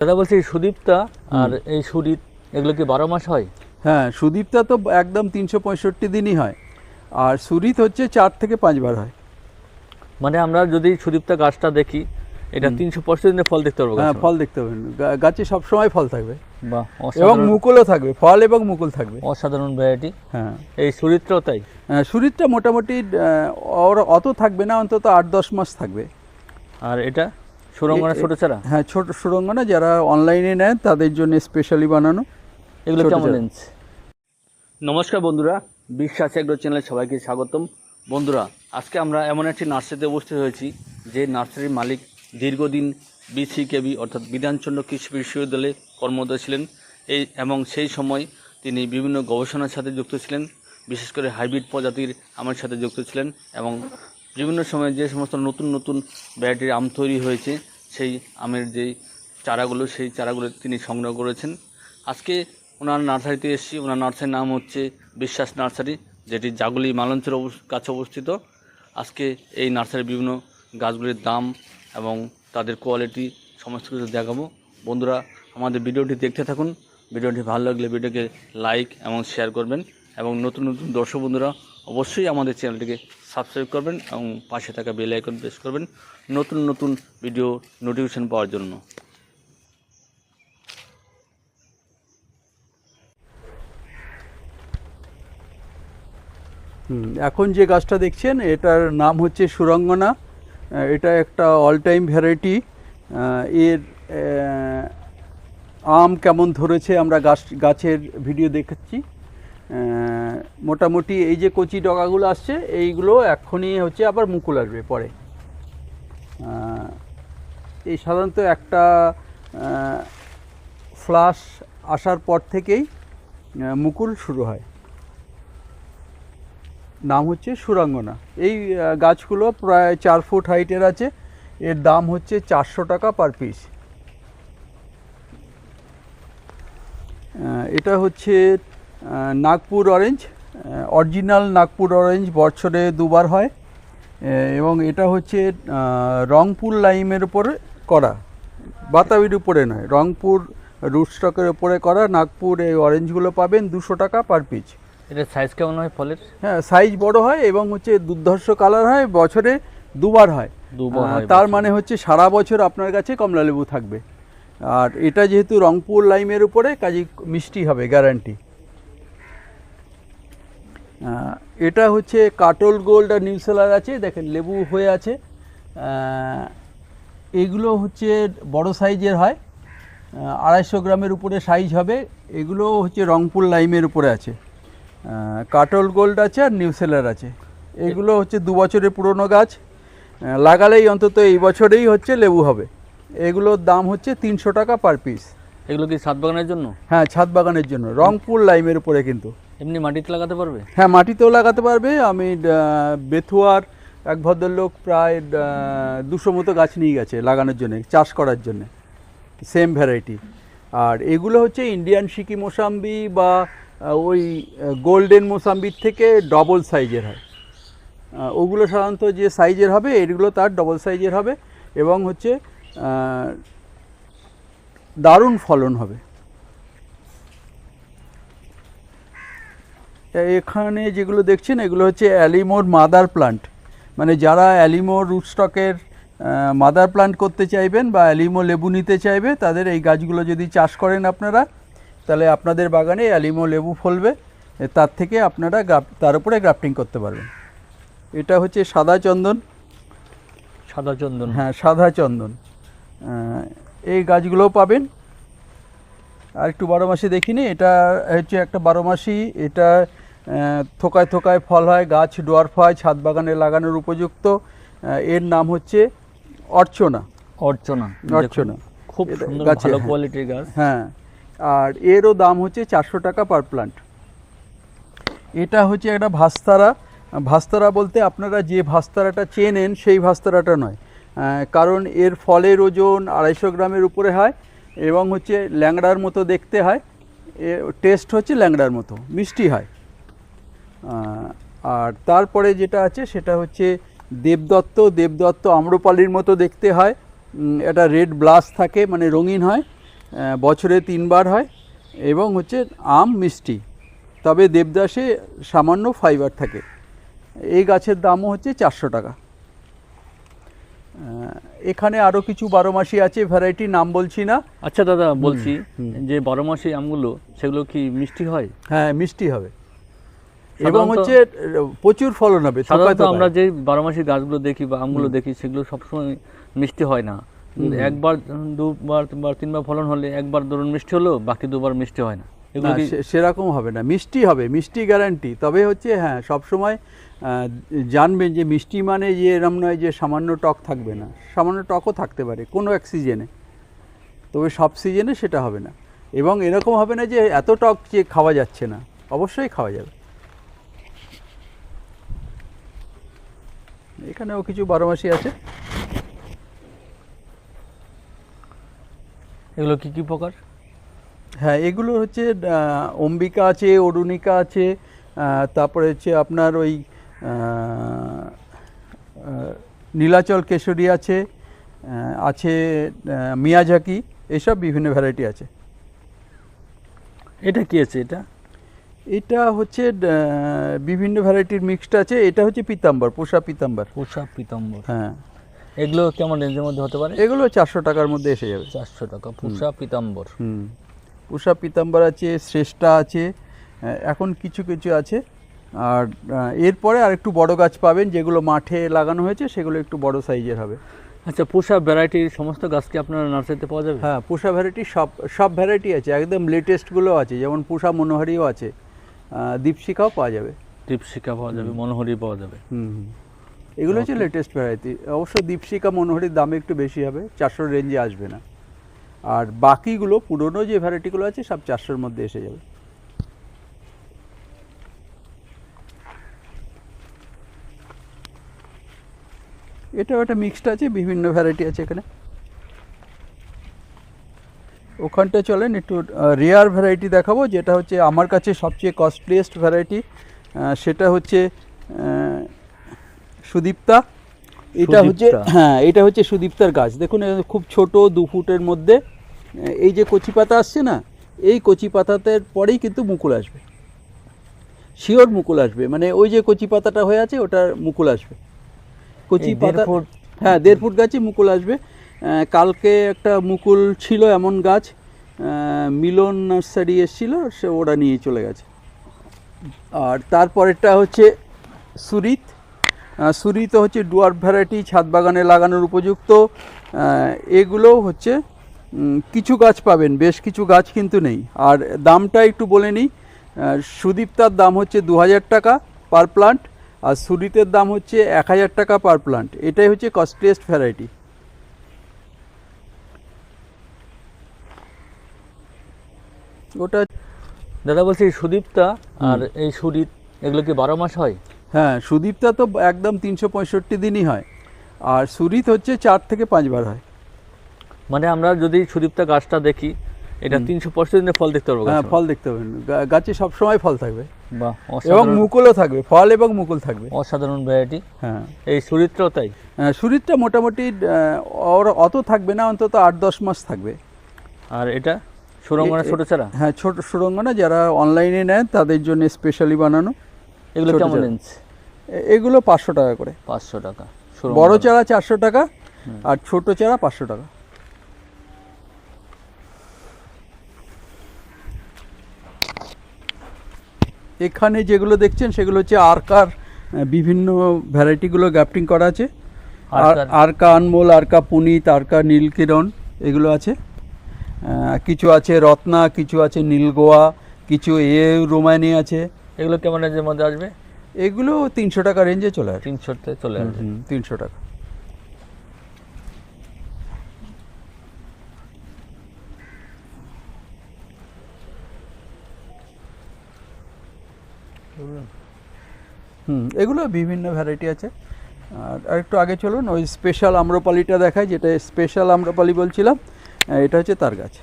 দাদা বলছি এই সুদীপ্তা আর এই সুদীপ এগুলো কি বারো মাস হয়? হ্যাঁ সুদীপটা তো একদম তিনশো পঁয়ষট্টি দিনই হয়। আর সুরিত হচ্ছে চার থেকে পাঁচবার হয়। মানে আমরা যদি সুদীপ্তা গাছটা দেখি এটা তিনশো পঁয়ষট্টি দিনে ফল দেখতে পারব হ্যাঁ ফল দেখতে পাবেন গাছে সবসময় ফল থাকবে। বাহ এবং মুকুলও থাকবে ফল এবং মুকুল থাকবে। অসাধারণ ভ্যারাইটি হ্যাঁ। এই সুরিত্রাও তাই? আহ, সুরিতটা মোটামুটি ওর অত থাকবে না অন্তত আট দশ মাস থাকবে। আর এটা? সুরঙ্গনা ছোট চারা হ্যাঁ ছোট সুরঙ্গনা যারা অনলাইনে নেন তাদের জন্য স্পেশালি বানানো এগুলো কেমন লেন্স? নমস্কার বন্ধুরা বিশ্বাস এগ্রো চ্যানেলে সবাইকে স্বাগতম। বন্ধুরা আজকে আমরা এমন একটি নার্সারিতে উপস্থিত হয়েছি যে নার্সারির মালিক দীর্ঘদিন বিসিকেবি অর্থাৎ বিধানচন্দ্র কৃষি বিশ্ববিদ্যালয়ে কর্মরত ছিলেন। এই এবং সেই সময় তিনি বিভিন্ন গবেষণার সাথে যুক্ত ছিলেন বিশেষ করে হাইব্রিড প্রজাতির আমার সাথে যুক্ত ছিলেন এবং বিভিন্ন সময় যে সমস্ত নতুন নতুন ভ্যারাইটির আম তৈরি হয়েছে, সেই আমের যেই চারাগুলো, সেই চারাগুলো তিনি সংগ্রহ করেছেন। আজকে ওনার নার্সারিতে এসেছি। ওনার নার্সারির নাম হচ্ছে বিশ্বাস নার্সারি, যেটি জাগুলি মালঞ্চের কাছে অবস্থিত। আজকে এই নার্সারির বিভিন্ন গাছগুলির দাম এবং তাদের কোয়ালিটি সমস্ত কিছু দেখাবো। বন্ধুরা, আমাদের ভিডিওটি দেখতে থাকুন। ভিডিওটি ভালো লাগলে ভিডিওকে লাইক এবং শেয়ার করবেন। এবং নতুন নতুন দর্শক বন্ধুরা, অবশ্যই আমাদের চ্যানেলটিকে সাবস্ক্রাইব করবেন এবং পাশে থাকা বেল আইকন প্রেস করবেন নতুন নতুন ভিডিও নোটিফিকেশন পাওয়ার জন্য। এখন যে গাছটা দেখছেন, এটার নাম হচ্ছে সুরঙ্গনা। এটা একটা অল টাইম ভ্যারাইটি এর আম কেমন ধরেছে আমরা গাছ, গাছের ভিডিও দেখাচ্ছি মোটামুটি এই যে কচি ডগাগুলো আসছে, এইগুলো এক্ষুনি হচ্ছে আবার মুকুল আসবে পরে। এই সাধারণত একটা ফ্লাশ আসার পর থেকেই মুকুল শুরু হয়। নাম হচ্ছে সুরাঙ্গনা। এই গাছগুলো প্রায় চার ফুট হাইটের আছে। এর দাম হচ্ছে চারশো টাকা পার পিস এটা হচ্ছে Nagpur orange original Nagpur orange বছরে দুবার হয় এবং এটা হচ্ছে রংপুর লাইমের উপরে করা। বাতাবির উপরে নয় রংপুর রুটস্টকের উপরে করা। নাগপুর এই অরেঞ্জগুলো পাবেন দুশো টাকা পার পিস এটা সাইজ কেমন হয় ফলের? হ্যাঁ সাইজ বড় হয় এবং হচ্ছে দুর্ধর্ষ কালার হয় বছরে দুবার হয়। তার মানে হচ্ছে সারা বছর আপনার কাছে কমলা লেবু থাকবে। আর এটা যেহেতু রংপুর লাইমের উপরে কাজে মিষ্টি হবে গ্যারান্টি এটা হচ্ছে কাটল গোল্ড আর নিউসেলার আছে দেখেন লেবু হয়ে আছে। এগুলো হচ্ছে বড় সাইজের হয় আড়াইশো গ্রামের উপরে সাইজ হবে এগুলো হচ্ছে রংপুর লাইমের উপরে আছে। কাটল গোল্ড আছে আর নিউসেলার আছে। এগুলো হচ্ছে দু বছরের পুরনো গাছ লাগালেই অন্তত এই বছরেই হচ্ছে লেবু হবে। এগুলোর দাম হচ্ছে তিনশো টাকা পার পিস। এগুলো কি ছাদ বাগানের জন্য? হ্যাঁ ছাদ বাগানের জন্য রংপুর লাইমের উপরে কিন্তু। এমনি মাটিতে লাগাতে পারবে? হ্যাঁ মাটিতেও লাগাতে পারবে। আমি বেথুয়ার এক ভদ্রলোক প্রায় দুশো মতো গাছ নিয়ে গেছে লাগানোর জন্য, চাষ করার জন্য। সেম ভ্যারাইটি আর এগুলো হচ্ছে ইন্ডিয়ান সিকি মোসাম্বি বা ওই গোল্ডেন মোসাম্বির থেকে ডবল সাইজের হয়। ওগুলো সাধারণত যে সাইজের হবে, এগুলো তার ডবল সাইজের হবে এবং হচ্ছে দারুণ ফলন হবে। এখানে যেগুলো দেখছেন এগুলো হচ্ছে অ্যালিমোর মাদার প্লান্ট। মানে যারা অ্যালিমোর রুটস্টকের মাদার প্লান্ট করতে চাইবেন বা অ্যালিমো লেবু নিতে চাইবে তাদের এই গাছগুলো যদি চাষ করেন আপনারা তাহলে আপনাদের বাগানে অ্যালিমো লেবু ফলবে তার থেকে আপনারা গ্রাফ- তার উপরে গ্রাফটিং করতে পারবেন। এটা হচ্ছে সাদা চন্দন। সাদা চন্দন। হ্যাঁ সাদা চন্দন। এই গাছগুলোও পাবেন। আর একটু বারো মাসে দেখিনি এটা হচ্ছে একটা বারো মাসি এটা থোকায় থোকায় ফল হয় গাছ ডোয়ার্ফ হয় ছাদ বাগানে লাগানোর উপযুক্ত এর নাম হচ্ছে অর্চনা। অর্চনা অর্চনা। খুব ভালো হ্যাঁ। কোয়ালিটির গাছ। হ্যাঁ আর এরও দাম হচ্ছে চারশো টাকা পার প্লান্ট এটা হচ্ছে একটা ভাস্তারা ভাস্তারা বলতে আপনারা যে ভাস্তারাটা চেনেন সেই ভাস্তারাটা নয় কারণ এর ফলের ওজন আড়াইশো গ্রামের উপরে হয় এবং হচ্ছে ল্যাংড়ার মতো দেখতে হয়। এ টেস্ট হচ্ছে ল্যাংড়ার মতো, মিষ্টি হয়। আর তারপরে যেটা আছে সেটা হচ্ছে দেবদত্ত দেবদত্ত আম্রপালির মতো দেখতে হয়। এটা রেড ব্লাস থাকে মানে রঙিন হয় বছরে তিনবার হয় এবং হচ্ছে আম মিষ্টি। তবে দেবদাসে সামান্য ফাইবার থাকে। এই গাছের দামও হচ্ছে চারশো টাকা। এখানে আরও কিছু বারো মাসি আছে ভ্যারাইটি নাম বলছি না। আচ্ছা দাদা বলছি যে বারো মাসে আমগুলো সেগুলো কি মিষ্টি হয়? হ্যাঁ মিষ্টি হবে। এবং হচ্ছে প্রচুর ফলন হবে সাধারণত আমরা যে বারো মাসি গাছগুলো দেখি বা আমগুলো দেখি সেগুলো সবসময় মিষ্টি হয় না। একবার দুবার তিনবার তিনবার ফলন হলে একবার ধরুন মিষ্টি হলো বাকি দুবার মিষ্টি হয় না। সেরকম হবে না। মিষ্টি হবে মিষ্টি গ্যারান্টি তবে হচ্ছে হ্যাঁ সবসময় জানবেন যে মিষ্টি মানে যে এরম নয় যে সামান্য টক থাকবে না। সামান্য টকও থাকতে পারে কোনো এক সিজনে তবে সব সিজনে সেটা হবে না। এবং এরকম হবে না যে এত টক যে খাওয়া যাচ্ছে না অবশ্যই খাওয়া যাবে। এখানেও কিছু বারো মাসি আছে। এগুলো কি কি প্রকার? হ্যাঁ এগুলো হচ্ছে অম্বিকা আছে অরুণিকা আছে তারপরে হচ্ছে আপনার ওই নীলাচল কেশরী আছে আছে মিয়াঝাকি এসব বিভিন্ন ভ্যারাইটি আছে। এটা কি আছে এটা? এটা হচ্ছে বিভিন্ন ভ্যারাইটির মিক্সড আছে এটা হচ্ছে পিতাম্বর পোষা পিতাম্বর। পোষা পিতাম্বর। হ্যাঁ। এগুলো কেমন রেঞ্জের মধ্যে হতে পারে? এগুলো চারশো টাকার মধ্যে এসে যাবে। চারশো টাকা পোষা পিতাম্বর। হুম। পুষা পিতাম্বর আছে শ্রেষ্ঠা আছে এখন কিছু কিছু আছে। আর এরপরে আর একটু বড় গাছ পাবেন যেগুলো মাঠে লাগানো হয়েছে সেগুলো একটু বড় সাইজের হবে। আচ্ছা পোষা ভ্যারাইটির সমস্ত গাছ কি আপনার নার্সারিতে পাওয়া যাবে? হ্যাঁ পুষা ভ্যারাইটি সব সব ভ্যারাইটি আছে একদম লেটেস্টগুলো আছে যেমন পুষা মনোহারিও আছে দীপশিখাও পাওয়া যাবে। দীপশিকা পাওয়া যাবে মনোহরি পাওয়া যাবে। হুম হুম। এগুলো হচ্ছে লেটেস্ট ভ্যারাইটি অবশ্য দীপশিকা মনোহরির দাম একটু বেশি হবে চারশোর রেঞ্জে আসবে না। আর বাকিগুলো পুরনো যে ভ্যারাইটিগুলো আছে সব চারশোর মধ্যে এসে যাবে। এটাও একটা মিক্সড আছে বিভিন্ন ভ্যারাইটি আছে এখানে। ওখানটা চলেন একটু রেয়ার ভ্যারাইটি দেখাবো যেটা হচ্ছে আমার কাছে সবচেয়ে কস্টলিয়েস্ট ভ্যারাইটি সেটা হচ্ছে সুদীপ্তা। এটা হচ্ছে হ্যাঁ এটা হচ্ছে সুদীপ্তার গাছ। দেখুন খুব ছোট দু ফুটের মধ্যে। এই যে কচি পাতা আসছে না এই কচি পাতাতে পরেই কিন্তু মুকুল আসবে। শিওর মুকুল আসবে। মানে ওই যে কচি পাতাটা হয়ে আছে ওটার মুকুল আসবে। কচি পাতা হ্যাঁ দেড় ফুট গাছে মুকুল আসবে। কালকে একটা মুকুল ছিল এমন গাছ মিলন নার্সারি এসেছিল সে ওরা নিয়ে চলে গেছে। আর তারপরেরটা হচ্ছে সুরিত। সুরিত হচ্ছে ডুয়ার ভ্যারাইটি ছাদ বাগানে লাগানোর উপযুক্ত। আহ, এগুলো হচ্ছে কিছু গাছ পাবেন বেশ কিছু গাছ কিন্তু নেই। আর দামটা একটু বলে নিই সুদীপ্তার দাম হচ্ছে দু হাজার টাকা পার প্লান্ট আর সুরিতের দাম হচ্ছে এক হাজার টাকা পার প্লান্ট এটাই হচ্ছে কস্টলিয়েস্ট ভ্যারাইটি ওটা দাদা বলছি সুদীপ্তা আর এই সুরিত এগুলো কি বারো মাস হয়? হ্যাঁ সুদীপ্তা তো একদম তিনশো পঁয়ষট্টি দিনই হয়। আর সুরিত হচ্ছে চার থেকে পাঁচবার হয়। মানে আমরা যদি সুদীপ্তা গাছটা দেখি এটা তিনশো পঁয়ষট্টি দিনে ফল দেখতে পারব হ্যাঁ ফল দেখতে পাবেন গাছে সবসময় ফল থাকবে। বাহ এবং মুকুলও থাকবে ফল এবং মুকুল থাকবে। অসাধারণ ভ্যারাইটি হ্যাঁ। এই সুরিত্রাও তাই? আহ, সুরিতটা মোটামুটি ওর অত থাকবে না অন্তত আট দশ মাস থাকবে। আর এটা? সুরঙ্গনা ছোট চারা হ্যাঁ ছোট সুরঙ্গনা যারা অনলাইনে নেয় তাদের জন্য স্পেশালি বানানো এগুলো ছোট কেমন রেঞ্জ এগুলো পাঁচশো টাকা করে। পাঁচশো টাকা বড় চারা চারশো টাকা আর ছোট চারা পাঁচশো টাকা। এখানে যেগুলো দেখছেন সেগুলো হচ্ছে আরকার বিভিন্ন ভ্যারাইটিগুলো গ্যাপটিং করা আছে। আর আরকা আনমোল আরকা পুনিত আরকা নীলকিরণ এগুলো আছে। কিছু আছে রত্না কিছু আছে নীলগোয়া কিছু এ রোমানি আছে। এগুলো কেমন রেঞ্জের মধ্যে আসবে? এগুলো তিনশো টাকা রেঞ্জে চলে আসে তিনশোতে চলে আসবে। তিনশো টাকা। হুম এগুলো বিভিন্ন ভ্যারাইটি আছে। আর একটু আগে চলুন ওই স্পেশাল আম্রপালিটা দেখায় যেটা স্পেশাল আম্রপালি বলছিলাম। এটা হচ্ছে তার গাছ।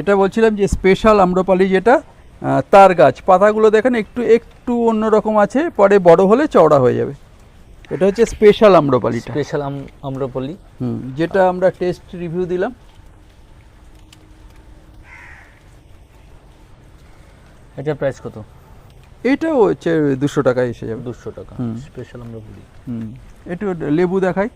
এটা বলছিলাম যে স্পেশাল আম্রপালি যেটা তার গাছ। পাতাগুলো দেখেন একটু একটু অন্যরকম আছে পরে বড় হলে চওড়া হয়ে যাবে। এটা হচ্ছে স্পেশাল আম্রপালি স্পেশাল আম্রপালি। হুম যেটা আমরা টেস্ট রিভিউ দিলাম। এটা প্রাইস কত? এটাও হচ্ছে দুশো টাকায় এসে যাবে। দুশো টাকা। স্পেশাল আমরা বলি। হুম। একটু লেবু দেখাই।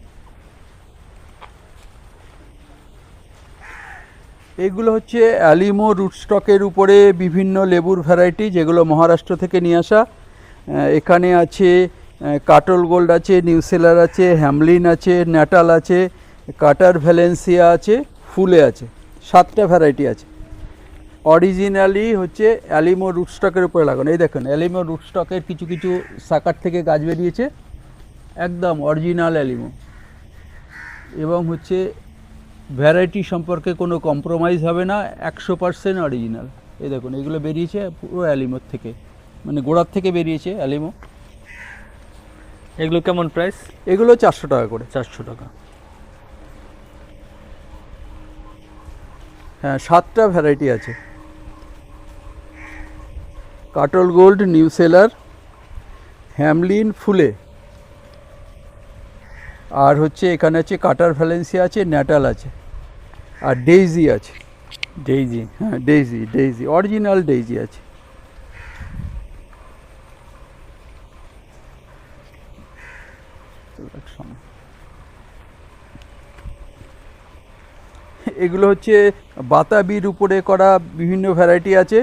এগুলো হচ্ছে অ্যালিমো রুটস্টকের উপরে বিভিন্ন লেবুর ভ্যারাইটি যেগুলো মহারাষ্ট্র থেকে নিয়ে আসা। এখানে আছে কাটল গোল্ড আছে নিউসেলার আছে হ্যামলিন আছে ন্যাটাল আছে কাটার ভ্যালেন্সিয়া আছে ফুলে আছে সাতটা ভ্যারাইটি আছে। অরিজিনালি হচ্ছে অ্যালিমো রুটস্টকের উপরে লাগানো। এই দেখুন অ্যালিমো রুটস্টকের কিছু কিছু সাকার থেকে গাছ বেরিয়েছে। একদম অরিজিনাল অ্যালিমো এবং হচ্ছে ভ্যারাইটি সম্পর্কে কোনো কম্প্রোমাইজ হবে না একশো পার্সেন্ট অরিজিনাল এই দেখুন এগুলো বেরিয়েছে পুরো অ্যালিমোর থেকে। মানে গোড়ার থেকে বেরিয়েছে অ্যালিমো এগুলো কেমন প্রাইস এগুলো চারশো টাকা করে। চারশো টাকা। হ্যাঁ সাতটা ভ্যারাইটি আছে। কাটল গোল্ড নিউ সেলার হ্যামলিন ফুলে। আর হচ্ছে এখানে আছে কাটার ভ্যালেন্সিয়া আছে ন্যাটাল আছে আর ডেইজি আছে। ডেইজি। হ্যাঁ ডেইজি ডেইজি অরিজিনাল ডেইজি আছে। এগুলো হচ্ছে বাতাবির উপরে করা বিভিন্ন ভ্যারাইটি আছে।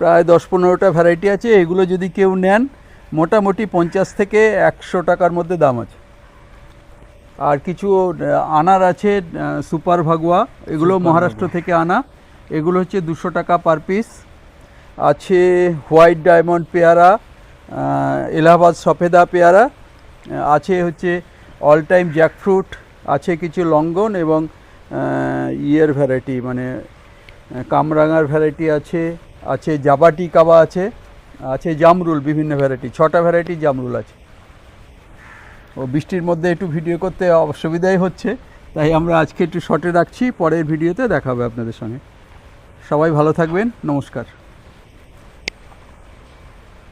প্রায় দশ পনেরোটা ভ্যারাইটি আছে এগুলো যদি কেউ নেন মোটামুটি পঞ্চাশ থেকে একশো টাকার মধ্যে দাম আছে। আর কিছু আনার আছে সুপার ভাগুয়া এগুলো মহারাষ্ট্র থেকে আনা। এগুলো হচ্ছে দুশো টাকা পার পিস আছে হোয়াইট ডায়মন্ড পেয়ারা এলাহাবাদ সফেদা পেয়ারা আছে হচ্ছে অল টাইম জ্যাকফ্রুট আছে কিছু লঙ্গন এবং ইয়ের ভ্যারাইটি মানে কামরাঙার ভ্যারাইটি আছে। আছে, জাবাটি কাবা আছে আছে জামরুল, বিভিন্ন ভ্যারাইটি ছটা ভ্যারাইটি জামরুল আছে। ও বৃষ্টির মধ্যে একটু ভিডিও করতে অসুবিধাই হচ্ছে, তাই আমরা আজকে একটু শর্টে রাখছি, পরের ভিডিওতে দেখাবে আপনাদের সঙ্গে। সবাই ভালো থাকবেন, নমস্কার।